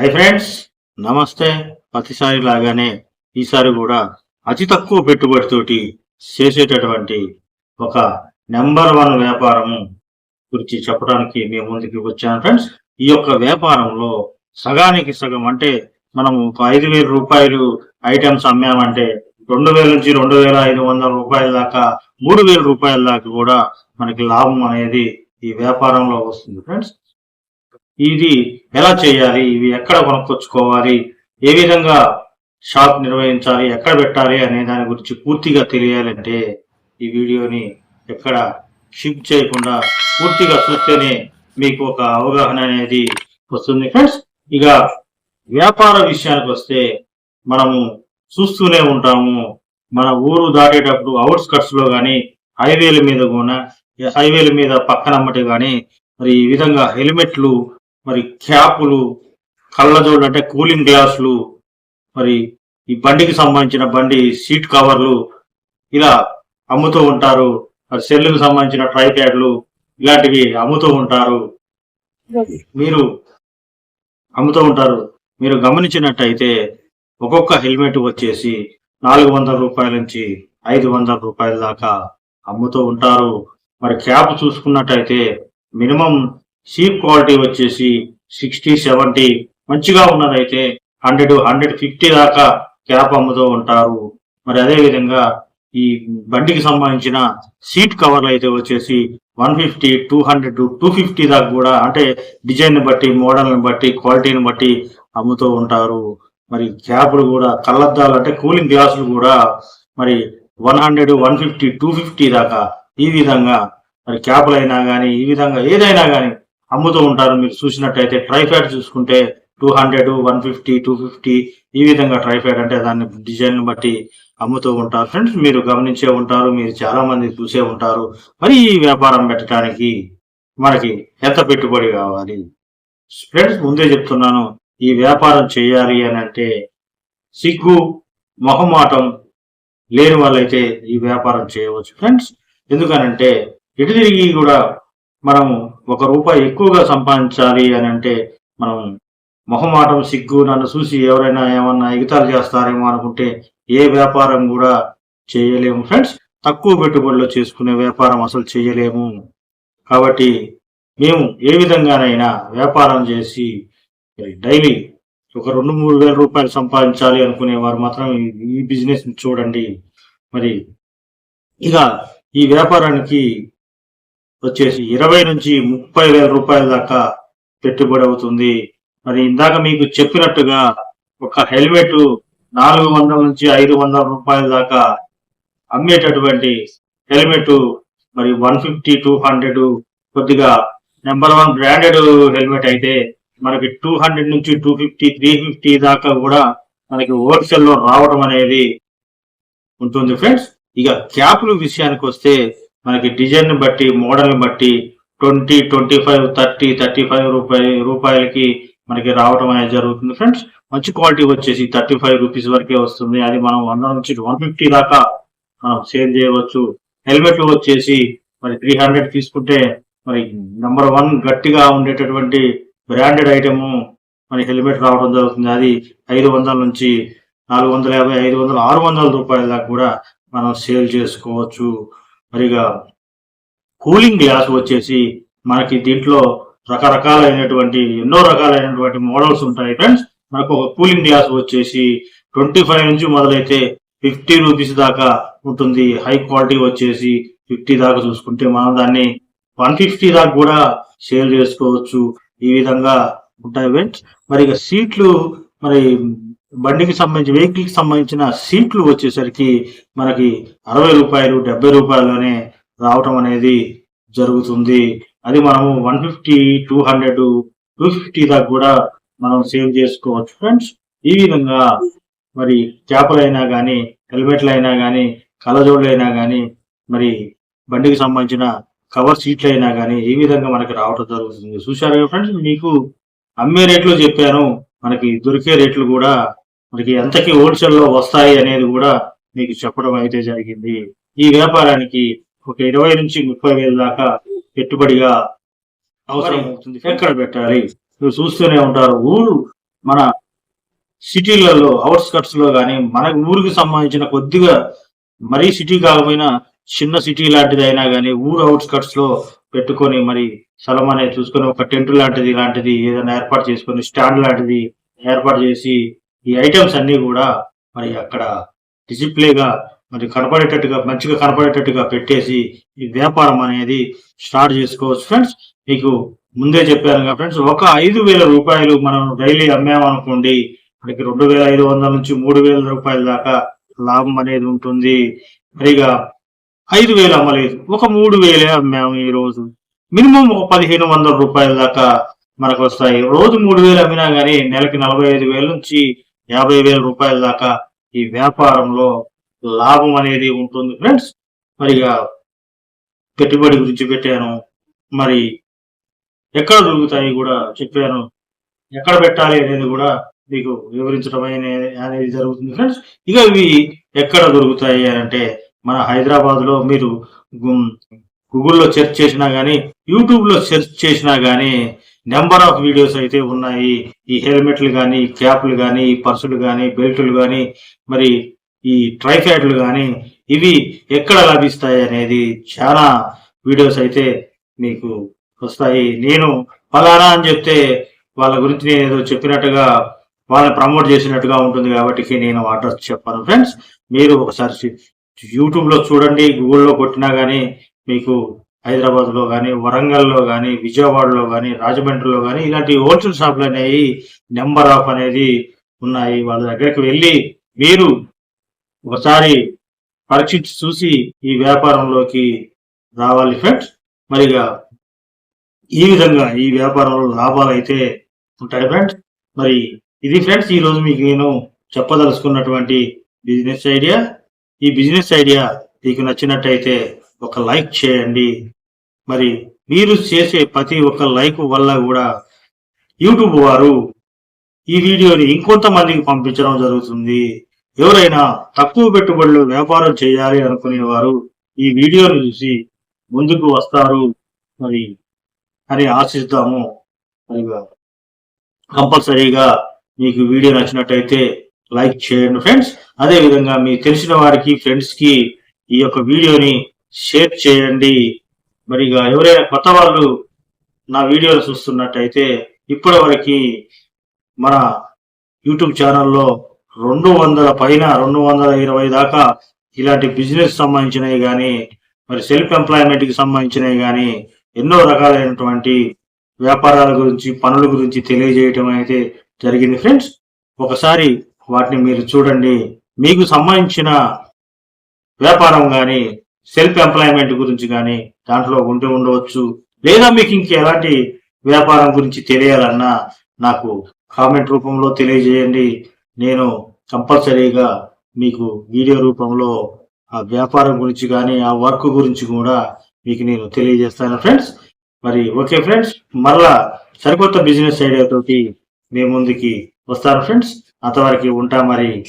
Hi friends నమస్తే. ప్రతిసారి లాగానే ఈసారి కూడా అతి తక్కువ పెట్టుబడితోటి చేసేటటువంటి ఒక నెంబర్ వన్ వ్యాపారము గురించి చెప్పడానికి మేము ముందుకు వచ్చాను ఫ్రెండ్స్ ఈ యొక్క వ్యాపారంలో సగానికి సగం అంటే మనం ఒక ఐదు వేల రూపాయలు ఐటమ్స్ అమ్మామంటే రెండు వేల నుంచి రెండు వేల ఐదు వందల రూపాయల దాకా మూడు వేల రూపాయల దాకా కూడా మనకి లాభం అనేది ఈ వ్యాపారంలో వస్తుంది ఫ్రెండ్స్ ఇది ఎలా చేయాలి? ఇవి ఎక్కడ కొనుక్కొచ్చుకోవాలి? ఏ విధంగా షాప్ నిర్వహించాలి? ఎక్కడ పెట్టాలి? అనే దాని గురించి పూర్తిగా తెలియాలంటే ఈ వీడియోని ఎక్కడ షిఫ్ట్ చేయకుండా పూర్తిగా చూస్తేనే మీకు ఒక అవగాహన అనేది వస్తుంది ఫ్రెండ్స్. ఇక వ్యాపార విషయానికి వస్తే మనము చూస్తూనే ఉంటాము. మన ఊరు దాటేటప్పుడు అవుట్స్కట్స్లో కానీ హైవేల మీద కూడా హైవేల మీద పక్కన అమ్మటి కానీ మరి ఈ విధంగా హెల్మెట్లు మరి క్యాపులు కళ్ళజోడు అంటే కూలింగ్ గ్లాసులు మరి ఈ బండికి సంబంధించిన బండి సీట్ కవర్లు ఇలా అమ్ముతూ ఉంటారు. మరి సెల్లుకు సంబంధించిన ట్రై ప్యాడ్లు ఇలాంటివి అమ్ముతూ ఉంటారు. మీరు అమ్ముతూ ఉంటారు. మీరు గమనించినట్టయితే ఒక్కొక్క హెల్మెట్ వచ్చేసి నాలుగు వందల రూపాయల నుంచి ఐదు వందల రూపాయల దాకా అమ్ముతూ ఉంటారు. మరి క్యాప్ చూసుకున్నట్టయితే మినిమం సీప్ క్వాలిటీ వచ్చేసి సిక్స్టీ సెవెంటీ మంచిగా ఉన్నదైతే హండ్రెడ్ హండ్రెడ్ ఫిఫ్టీ దాకా క్యాప్ అమ్ముతూ ఉంటారు. మరి అదే విధంగా ఈ బండికి సంబంధించిన సీట్ కవర్లు అయితే వచ్చేసి one fifty two hundred two fifty దాకా కూడా అంటే డిజైన్ బట్టి మోడల్ని బట్టి క్వాలిటీని బట్టి అమ్ముతూ ఉంటారు. మరి క్యాపులు కూడా కళ్ళద్దాలు అంటే కూలింగ్ గ్లాసులు కూడా మరి one hundred one fifty two fifty దాకా ఈ విధంగా మరి క్యాప్లు అయినా కానీ ఈ విధంగా ఏదైనా కానీ అమ్ముతూ ఉంటారు. మీరు చూసినట్టయితే ట్రైఫాడ్ చూసుకుంటే two hundred one fifty two fifty ఈ విధంగా ట్రైఫాడ్ అంటే దాన్ని డిజైన్ బట్టి అమ్ముతూ ఉంటారు. ఫ్రెండ్స్ మీరు గమనించే ఉంటారు మీరు చాలా మంది చూసే ఉంటారు. మరి ఈ వ్యాపారం పెట్టడానికి మనకి ఎంత పెట్టుబడి కావాలి? ఫ్రెండ్స్ ముందే చెప్తున్నాను ఈ వ్యాపారం చేయాలి అని అంటే సిగ్గు మొహమాటం లేని వాళ్ళైతే ఈ వ్యాపారం చేయవచ్చు. ఫ్రెండ్స్ ఎందుకనంటే ఎటు తిరిగి కూడా మనం ఒక రూపాయి ఎక్కువగా సంపాదించాలి అని అంటే మనం మొహమాటం సిగ్గు నన్ను చూసి ఎవరైనా ఏమన్నా ఎగితాలు చేస్తారేమో అనుకుంటే ఏ వ్యాపారం కూడా చేయలేము. ఫ్రెండ్స్ తక్కువ పెట్టుబడిలో చేసుకునే వ్యాపారం అసలు చేయలేము. కాబట్టి మేము ఏ విధంగానైనా వ్యాపారం చేసి డైలీ ఒక రెండు మూడు వేల రూపాయలు సంపాదించాలి అనుకునే వారు మాత్రం ఈ- ఈ బిజినెస్ చూడండి. మరి ఇక ఈ వ్యాపారానికి వచ్చేసి ఇరవై నుంచి ముప్పై వేల రూపాయల దాకా పెట్టుబడి అవుతుంది. మరి ఇందాక మీకు చెప్పినట్టుగా ఒక హెల్మెట్ నాలుగు వందల నుంచి ఐదు వందల రూపాయల దాకా అమ్మేటటువంటి హెల్మెట్ మరి వన్ ఫిఫ్టీ టూ హండ్రెడ్ కొద్దిగా నెంబర్ వన్ బ్రాండెడ్ హెల్మెట్ అయితే మనకి టూ హండ్రెడ్ నుంచి టూ ఫిఫ్టీ త్రీ ఫిఫ్టీ దాకా కూడా మనకి హోల్సేల్లో రావడం అనేది ఉంటుంది ఫ్రెండ్స్. ఇక క్యాప్లు విషయానికి వస్తే మనకి డిజైన్ బట్టి మోడల్ బట్టి twenty twenty five thirty thirty five రూపాయి రూపాయలకి మనకి రావడం అనేది జరుగుతుంది. ఫ్రెండ్స్ మంచి క్వాలిటీ వచ్చేసి థర్టీ ఫైవ్ రూపీస్ వరకే వస్తుంది. అది మనం వంద నుంచి వన్ ఫిఫ్టీ దాకా మనం సేల్ చేయవచ్చు. హెల్మెట్లు వచ్చేసి మరి త్రీ హండ్రెడ్ తీసుకుంటే మరి నంబర్ వన్ గట్టిగా ఉండేటటువంటి బ్రాండెడ్ ఐటమ్ మరి హెల్మెట్ రావడం జరుగుతుంది. అది ఐదు వందల నుంచి నాలుగు వందల యాభై ఐదు వందల ఆరు వందల రూపాయల దాకా కూడా మనం సేల్ చేసుకోవచ్చు. మరిగా కూలింగ్ గ్లాస్ వచ్చేసి మనకి దీంట్లో రకరకాలైనటువంటి ఎన్నో రకాలైనటువంటి మోడల్స్ ఉంటాయి ఫ్రెండ్స్. మనకు ఒక కూలింగ్ గ్లాస్ వచ్చేసి ట్వంటీ ఫైవ్ నుంచి మొదలైతే ఫిఫ్టీ రూపీస్ దాకా ఉంటుంది. హై క్వాలిటీ వచ్చేసి ఫిఫ్టీ దాకా చూసుకుంటే మనం దాన్ని వన్ ఫిఫ్టీ దాకా కూడా సేల్ చేసుకోవచ్చు. ఈ విధంగా ఉంటాయి ఫ్రెండ్స్. మరి ఇక సీట్లు మరి బండికి సంబంధించి వెహికల్కి సంబంధించిన సీట్లు వచ్చేసరికి మనకి అరవై రూపాయలు డెబ్బై రూపాయలలోనే రావటం అనేది జరుగుతుంది. అది మనము one fifty two hundred two fifty దాకా కూడా మనం సేవ్ చేసుకోవచ్చు. ఫ్రెండ్స్ ఈ విధంగా మరి చేపలైనా కానీ హెల్మెట్లు అయినా కానీ కళ్ళజోళ్ళు అయినా కానీ మరి బండికి సంబంధించిన కవర్ సీట్లు అయినా కానీ ఈ విధంగా మనకి రావటం జరుగుతుంది. చూశారు ఫ్రెండ్స్ మీకు అమ్మే రేట్లు చెప్పాను మనకి దొరికే రేట్లు కూడా మనకి ఎంతకి హోల్సేల్లో వస్తాయి అనేది కూడా మీకు చెప్పడం అయితే జరిగింది. ఈ వ్యాపారానికి ఒక ఇరవై నుంచి ముప్పై వేల దాకా పెట్టుబడిగా అవసరం అవుతుంది. ఎక్కడ పెట్టాలి? మీరు చూస్తూనే ఉంటారు. ఊరు మన సిటీలలో అవుట్స్కట్స్లో కానీ మన ఊరికి సంబంధించిన కొద్దిగా మరీ సిటీ కాకపోయినా చిన్న సిటీ లాంటిది అయినా కానీ ఊరు అవుట్స్కట్స్లో పెట్టుకొని మరి స్థలం అనేది చూసుకొని ఒక టెంట్ లాంటిది ఇలాంటిది ఏదైనా ఏర్పాటు చేసుకొని స్టాండ్ లాంటిది ఏర్పాటు చేసి ఈ ఐటమ్స్ అన్ని కూడా మరి అక్కడ డిసిప్లేగా మరి కనపడేటట్టుగా మంచిగా కనపడేటట్టుగా పెట్టేసి ఈ వ్యాపారం అనేది స్టార్ట్ చేసుకోవచ్చు. ఫ్రెండ్స్ మీకు ముందే చెప్పాను ఫ్రెండ్స్ ఒక ఐదు వేల రూపాయలు మనం డైలీ అమ్మామనుకోండి మనకి రెండు వేల ఐదు వందల నుంచి మూడు వేల రూపాయల దాకా లాభం అనేది ఉంటుంది. మరిగా ఐదు వేలు అమ్మలేదు ఒక మూడు వేలే అమ్మాము ఈ రోజు మినిమం ఒక పదిహేను వందల రూపాయల దాకా మనకు వస్తాయి. రోజు మూడు వేలు అమ్మినా గానీ నెలకి నలభై ఐదు వేల నుంచి యాభై వేల రూపాయల దాకా ఈ వ్యాపారంలో లాభం అనేది ఉంటుంది. ఫ్రెండ్స్ మరి పెట్టుబడి గురించి పెట్టాను. మరి ఎక్కడ దొరుకుతాయి కూడా చెప్పాను. ఎక్కడ పెట్టాలి అనేది కూడా మీకు వివరించడం అనేది జరుగుతుంది. ఫ్రెండ్స్ ఇక ఇవి ఎక్కడ దొరుకుతాయి అని అంటే మన హైదరాబాద్లో మీరు గూగుల్లో సెర్చ్ చేసినా కానీ యూట్యూబ్లో సెర్చ్ చేసినా కానీ నెంబర్ ఆఫ్ వీడియోస్ అయితే ఉన్నాయి. ఈ హెల్మెట్లు కానీ క్యాప్లు కానీ పర్సులు కానీ బెల్టులు కానీ మరి ఈ ట్రైఫాడ్లు కానీ ఇవి ఎక్కడ లభిస్తాయి అనేది చాలా వీడియోస్ అయితే మీకు వస్తాయి. నేను ఫలానా అని చెప్తే వాళ్ళ గురించి నేను ఏదో చెప్పినట్టుగా వాళ్ళని ప్రమోట్ చేసినట్టుగా ఉంటుంది కాబట్టి నేను అడ్రస్ చెప్పాను. ఫ్రెండ్స్ మీరు ఒకసారి యూట్యూబ్లో చూడండి గూగుల్లో కొట్టినా కానీ మీకు హైదరాబాద్లో కానీ వరంగల్లో కానీ విజయవాడలో కానీ రాజమండ్రిలో కానీ ఇలాంటి హోల్సేల్ షాపులు అనేవి నెంబర్ ఆఫ్ అనేది ఉన్నాయి. వాళ్ళ దగ్గరికి వెళ్ళి మీరు ఒకసారి పరీక్షించి చూసి ఈ వ్యాపారంలోకి రావాలి ఫ్రెండ్స్. మరిగా ఈ విధంగా ఈ వ్యాపారంలో లాభాలు అయితే ఉంటాయి ఫ్రెండ్స్. మరి ఇది ఫ్రెండ్స్ ఈ రోజు మీకు నేను చెప్పదలుచుకున్నటువంటి బిజినెస్ ఐడియా. ఈ బిజినెస్ ఐడియా మీకు నచ్చినట్టయితే ఒక లైక్ చేయండి. మరి మీరు చేసే ప్రతి ఒక్క లైక్ వల్ల కూడా యూట్యూబ్ వారు ఈ వీడియోని ఇంకొంతమందికి పంపించడం జరుగుతుంది. ఎవరైనా తక్కువ పెట్టుబడులు వ్యాపారం చేయాలి అనుకునేవారు ఈ వీడియోను చూసి ముందుకు వస్తారు. మరి అని ఆశిస్తాము. మరి కంపల్సరీగా మీకు వీడియో నచ్చినట్టయితే లైక్ చేయండి ఫ్రెండ్స్. అదేవిధంగా మీకు మీ తెలిసిన వారికి ఫ్రెండ్స్కి ఈ యొక్క వీడియోని షేర్ చేయండి. మరి ఇక ఎవరైనా కొత్త వాళ్ళు నా వీడియోలు చూస్తున్నట్టయితే ఇప్పటి వరకు మన యూట్యూబ్ ఛానల్లో రెండు వందల పైన రెండు వందల ఇరవై దాకా ఇలాంటి బిజినెస్ సంబంధించినవి కానీ మరి సెల్ఫ్ ఎంప్లాయ్మెంట్కి సంబంధించినవి కానీ ఎన్నో రకాలైనటువంటి వ్యాపారాల గురించి పనుల గురించి తెలియజేయటం అయితే జరిగింది ఫ్రెండ్స్. ఒకసారి వాటిని మీరు చూడండి. మీకు సంబంధించిన వ్యాపారం కానీ సెల్ఫ్ ఎంప్లాయ్మెంట్ గురించి కానీ దాంట్లో ఉండి ఉండవచ్చు. లేదా మీకు ఇంక ఎలాంటి వ్యాపారం గురించి తెలియాలన్నా నాకు కామెంట్ రూపంలో తెలియజేయండి. నేను కంపల్సరీగా మీకు వీడియో రూపంలో ఆ వ్యాపారం గురించి కానీ ఆ వర్క్ గురించి కూడా మీకు నేను తెలియజేస్తాను ఫ్రెండ్స్. మరి ఓకే ఫ్రెండ్స్ మరలా సరికొత్త బిజినెస్ ఐడియా తోటి మీ ముందుకి వస్తాను ఫ్రెండ్స్. అంతవరకు ఉంటా మరి.